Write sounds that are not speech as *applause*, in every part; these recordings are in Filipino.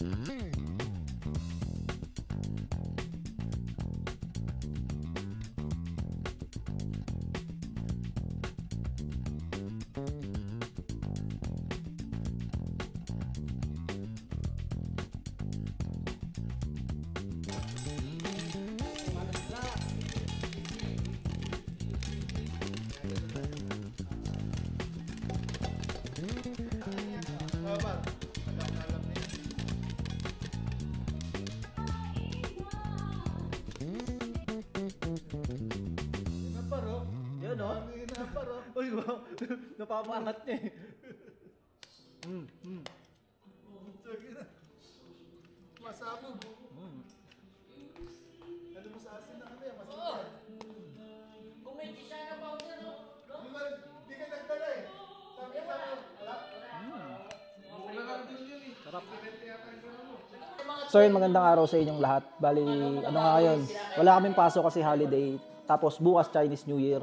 Yun wow. Napapangat niya eh. Masabog. Ano mo sa asin na kami? Masabog. Kung may design na powder, no? Di ba, di ka nagdala eh. Sabi sa akin, wala. Wala lang din yun eh. Sarap. So yun, magandang araw sa inyong lahat. Bali, ano nga ngayon, wala kaming pasok kasi holiday. Tapos bukas Chinese New Year.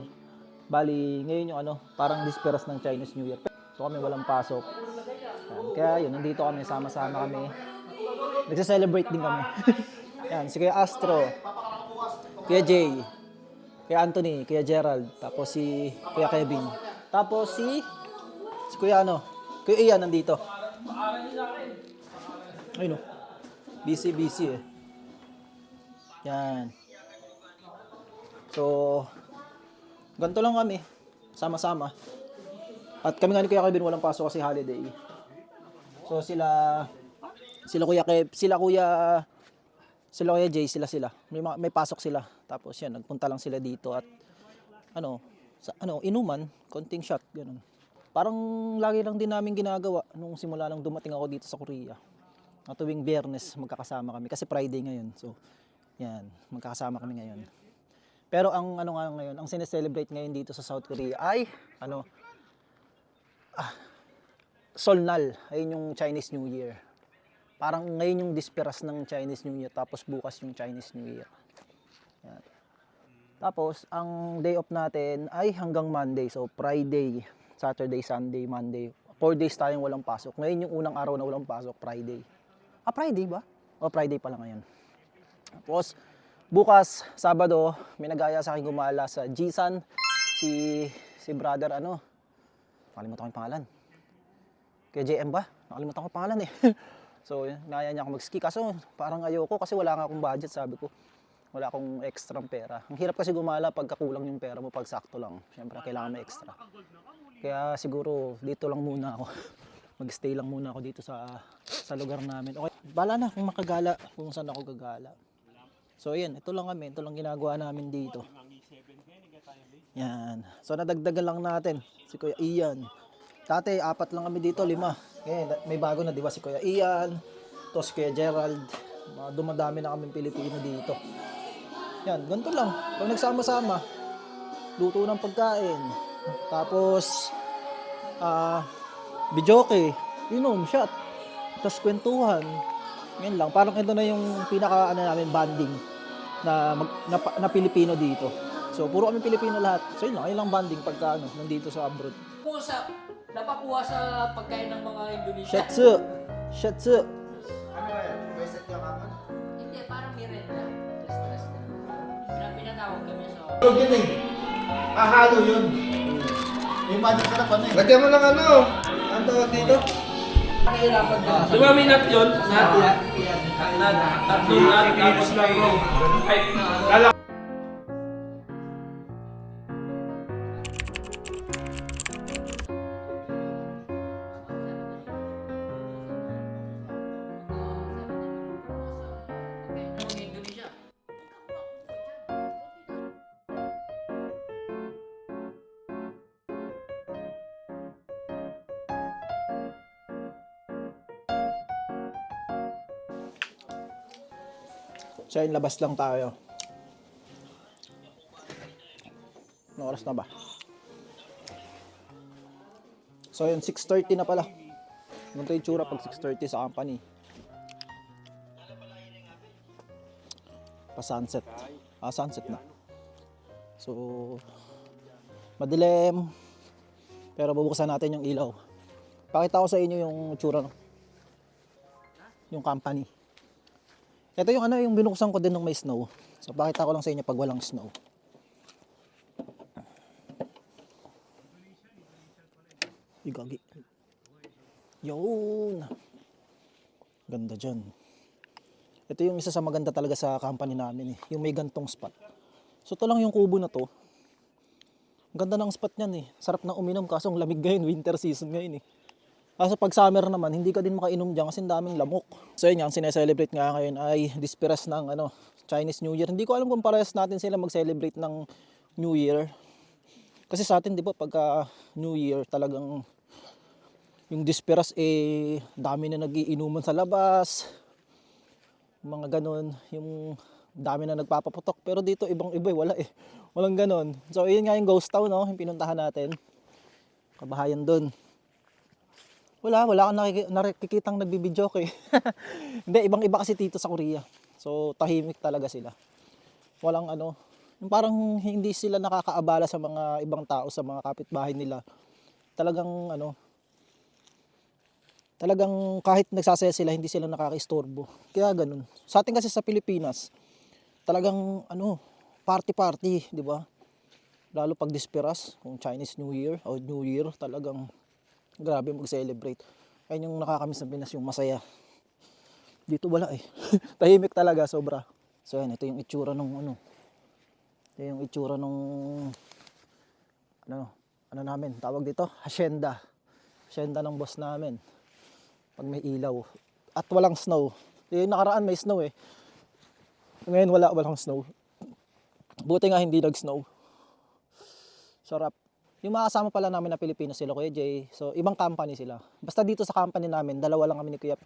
Bali, ngayon yung ano, parang disperas ng Chinese New Year. So kami walang pasok. Yan. Kaya yun, nandito kami, sama-sama kami. Nagsa-celebrate din kami. *laughs* Yan, si Kuya Astro, Kuya Jay, Kuya Anthony, Kuya Gerald, tapos si Kuya Kevin. Tapos si, si Kuya ano, Kuya Ian nandito. Ayun o. Busy, busy eh. Yan. So, ganito lang kami. Sama-sama. At kami nga ni Kuya Kevin walang pasok kasi holiday. So sila sila Kuya Kev, sila Kuya sila Kuya Jay, sila sila. May may pasok sila. Tapos yan, nagpunta lang sila dito at ano, sa ano, inuman, konting shot, ganun. Parang lagi lang din namin ginagawa nung simula nang dumating ako dito sa Korea. Na tuwing biyernes magkakasama kami kasi Friday ngayon. So, yan, magkakasama kami ngayon. Pero ang ano nga ngayon, ang sineselebrate ngayon dito sa South Korea ay ano ah, Solnal, ayun yung Chinese New Year. Parang ngayon yung disperas ng Chinese New Year tapos bukas yung Chinese New Year. Yan. Tapos ang day off natin ay hanggang Monday. So Friday, Saturday, Sunday, Monday. Four days tayong walang pasok. Ngayon yung unang araw na walang pasok, Friday. Ah, Friday ba? O Friday pala ngayon. Tapos, bukas, Sabado, may nagaya sa akin gumala sa Jisan, si, si brother, ano, nakalimutan ko yung pangalan. Kaya JM ba? Nakalimutan ko pangalan eh. *laughs* so, naya niya ako mag-ski. Kaso, parang ayoko kasi wala nga akong budget, sabi ko. Wala akong extra pera. Ang hirap kasi gumala pagka kulang yung pera mo, pag sakto lang. Siyempre, kailangan may extra. Kaya siguro, dito lang muna ako. *laughs* Mag-stay lang muna ako dito sa sa lugar namin. Okay, bala na kung makagala, kung saan ako gagala. So yan, ito lang kami, ito lang ginagawa namin dito. Yan. So nadagdagan lang natin si Kuya Ian. Dati apat lang kami dito, lima. Ngayon, may bago na, di ba? Si Kuya Ian, si Kuya Gerald. Mga dumadami na kami Pilipino dito. Yan, ganito lang. Pag nagsama-sama, luto ng pagkain. Tapos, ah, videoke, inom, shot. Tapos kwentuhan. Yan lang. Parang ito na yung pinaka ano namin bonding na, mag, na, na Pilipino dito. So, puro kami Pilipino lahat. So, yun lang. Ayun lang bonding pagka ano, nandito sa abroad. Kung sa, napakuha sa pagkain ng mga Indonesia. Shatsu! Shatsu! Ano ba yan? May set ka kapag? Hindi, parang mirenda. Stress na. Pinang pinatawag kami sa... Huwag yun eh. Ah, halo yun. Yung magic sarap ano eh. Lagyan mo ng ano? Ang tawag dito? Di ba may nut yun? Nut? Nut. Tatlong nut. Tapos na Ay, So, yun, labas lang tayo. Anong oras na ba? So, yun, 6.30 na pala. Ganito yung tsura pag 6.30 sa company. Pa sunset. Ah, sunset na. So, madilim. Pero bubuksan natin yung ilaw. Pakita ko sa inyo yung tsura. No? yung company. Ito yung ano, yung binuksan ko din nung may snow. So, pakita ko lang sa inyo pag walang snow. Igagi. Yun. Ganda dyan. Ito yung isa sa maganda talaga sa company namin eh. Yung may gantong spot. So ito lang yung kubo na to. Ganda ng spot niyan eh. Sarap na uminom kaso ang lamig ngayon, winter season ngayon eh. Kaso pag summer naman, hindi ka din makainom dyan kasi daming lamok. So yun nga, ang sineselebrate nga ngayon ay disperas ng ano, Chinese New Year. Hindi ko alam kung parehas natin sila mag-celebrate ng New Year. Kasi sa atin, di ba, pagka New Year, talagang yung disperas eh, dami na nagiinuman sa labas. Mga ganon, yung dami na nagpapaputok. Pero dito, ibang iba eh, wala eh. Walang ganon. So, yun nga yung ghost town, no? Yung pinuntahan natin. Kabahayan doon. Wala, wala kang nakiki- nakikitang nagbibidyoke. *laughs* Hindi, ibang iba kasi dito sa Korea. So, tahimik talaga sila. Walang ano, yung parang hindi sila nakakaabala sa mga ibang tao, sa mga kapitbahay nila. Talagang ano, talagang kahit nagsasaya sila, hindi sila nakakaistorbo. Kaya ganun. Sa atin kasi sa Pilipinas, talagang ano, party-party, di ba? Lalo pag disperas, kung Chinese New Year o New Year, talagang grabe mag-celebrate. Ayun yung nakakamiss ng Pinas, yung masaya. Dito wala eh. *laughs* Tahimik talaga, sobra. So yan, ito yung itsura nung ano. Ito yung itsura nung ano, ano namin, tawag dito, hacienda. Hacienda ng boss namin. Pag may ilaw. At walang snow. Yung nakaraan may snow eh. Ngayon wala, walang snow. Buti nga hindi nag-snow. Sarap. Yung mga kasama pala namin na Pilipino sila, Kuya Jay. So, ibang company sila. Basta dito sa company namin, dalawa lang kami ni Kuya,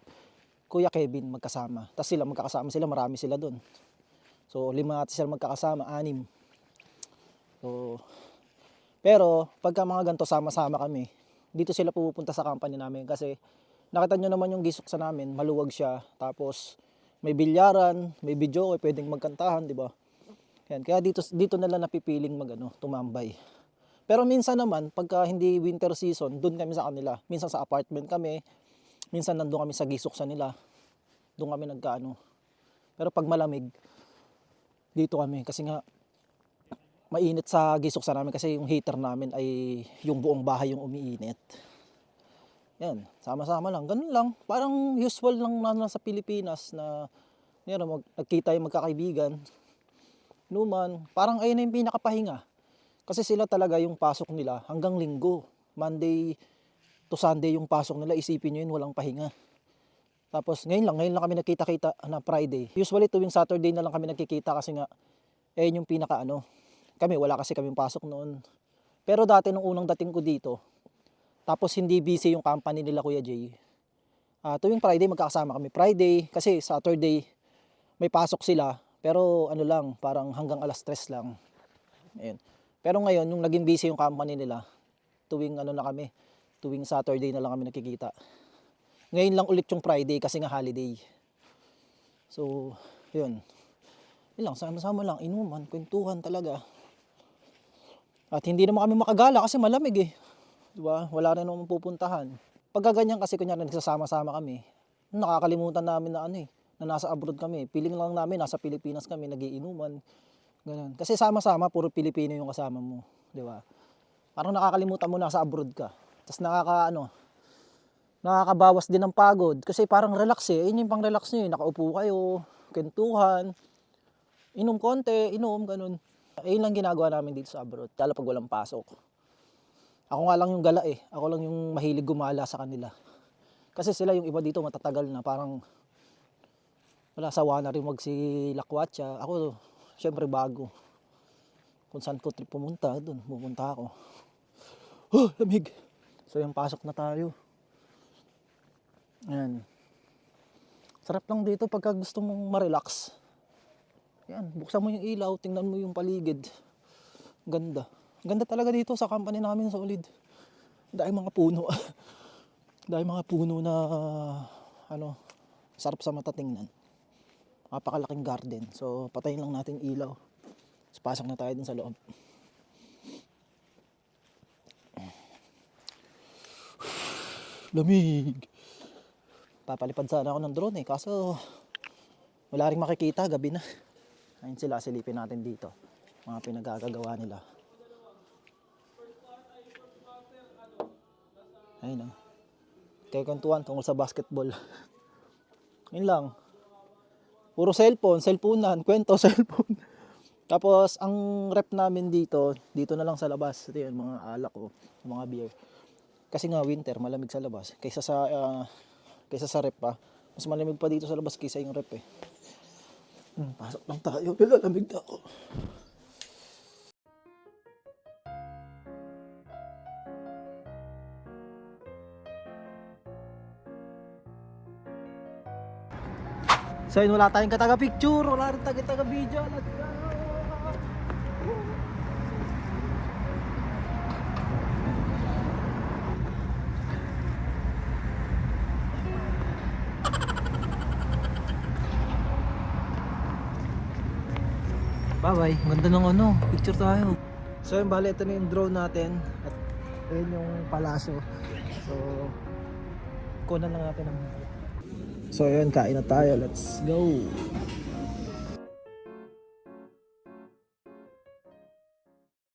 Kuya Kevin magkasama. Tapos sila, magkakasama sila, marami sila doon. So, lima natin sila magkakasama, anim. So, pero, pagka mga ganito, sama-sama kami, dito sila pupunta sa company namin kasi nakita nyo naman yung gisok sa namin, maluwag siya. Tapos, may bilyaran, may video, pwedeng magkantahan, di ba? Yan, kaya dito dito na lang napipiling magano, tumambay. Pero minsan naman, pagka hindi winter season, doon kami sa kanila. Minsan sa apartment kami, minsan nandoon kami sa gisok sa nila. Doon kami nagkaano. Pero pag malamig, dito kami kasi nga mainit sa gisok sa namin kasi yung heater namin ay yung buong bahay yung umiinit. Yan, sama-sama lang. Ganun lang. Parang usual lang na nasa Pilipinas na yan, mag, nagkita yung magkakaibigan. Numan, parang ayun na yung pinakapahinga. Kasi sila talaga yung pasok nila hanggang linggo. Monday to Sunday yung pasok nila. Isipin nyo yun, walang pahinga. Tapos ngayon lang, ngayon lang kami nagkita-kita na Friday. Usually tuwing Saturday na lang kami nagkikita kasi nga, eh yung pinaka ano. Kami, wala kasi kaming pasok noon. Pero dati nung unang dating ko dito, tapos hindi busy yung company nila Kuya Jay. Ah, tuwing Friday magkakasama kami. Friday kasi Saturday may pasok sila pero ano lang parang hanggang alas 3 lang. Ayun. Pero ngayon nung naging busy yung company nila tuwing ano na kami, tuwing Saturday na lang kami nakikita. Ngayon lang ulit yung Friday kasi nga holiday. So, yun. Yun lang, sama-sama lang, inuman, kwentuhan talaga. At hindi naman kami makagala kasi malamig eh. Diba? Wala rin naman pupuntahan. Pagka ganyan kasi kunyari nagsasama-sama kami, nakakalimutan namin na ano eh, na nasa abroad kami. Piling lang namin, nasa Pilipinas kami, nagiinuman. Ganun. Kasi sama-sama, puro Pilipino yung kasama mo. Di ba? Parang nakakalimutan mo nasa abroad ka. Tapos nakaka, ano, nakakabawas din ng pagod. Kasi parang relax eh. Yun yung pang relax nyo eh. Nakaupo kayo, kentuhan, inom konti, inom, ganun. Ayun lang ginagawa namin dito sa abroad. Lalo pag walang pasok. Ako nga lang yung gala eh. Ako lang yung mahilig gumala sa kanila. Kasi sila yung iba dito matatagal na parang wala sawa na rin mag si Lakwatsa. Ako, syempre bago. Kung saan ko trip pumunta, doon pupunta ako. Oh, lamig. So yung pasok na tayo. Ayan. Sarap lang dito pagka gusto mong ma-relax. Yan, buksan mo yung ilaw, tingnan mo yung paligid. Ganda. Ganda talaga dito sa company namin sa Ulid. Dahil mga puno. *laughs* Dahil mga puno na ano, sarap sa mata tingnan. Napakalaking garden. So, patayin lang natin ilaw. Tapos pasok na tayo dun sa loob. Lamig. Papalipad sana ako ng drone eh. Kaso wala rin makikita. Gabi na. Ayun sila. Silipin natin dito. Mga pinagkakagawa nila. Ayun oh. Kaya kwentuhan tungkol sa basketball. *laughs* Yun lang. Puro cellphone, cellphonean, kwento, *laughs* cellphone. Tapos, ang rep namin dito, dito na lang sa labas. Ito yun, mga alak ko, mga beer. Kasi nga winter, malamig sa labas. Kaysa sa, ah, kaysa sa rep pa. Mas malamig pa dito sa labas kaysa yung rep eh. Hmm, pasok lang tayo, nilalamig na ako. So yun, wala tayong kataga-picture, wala rin tayong taga-video. Let's go! Bye-bye. Ang Ganda ng ano, picture tayo. So yun, bali, ito na yung drone natin. At ayun yung palasyo. So, kunan lang natin ang So yun, kain na tayo. Let's go!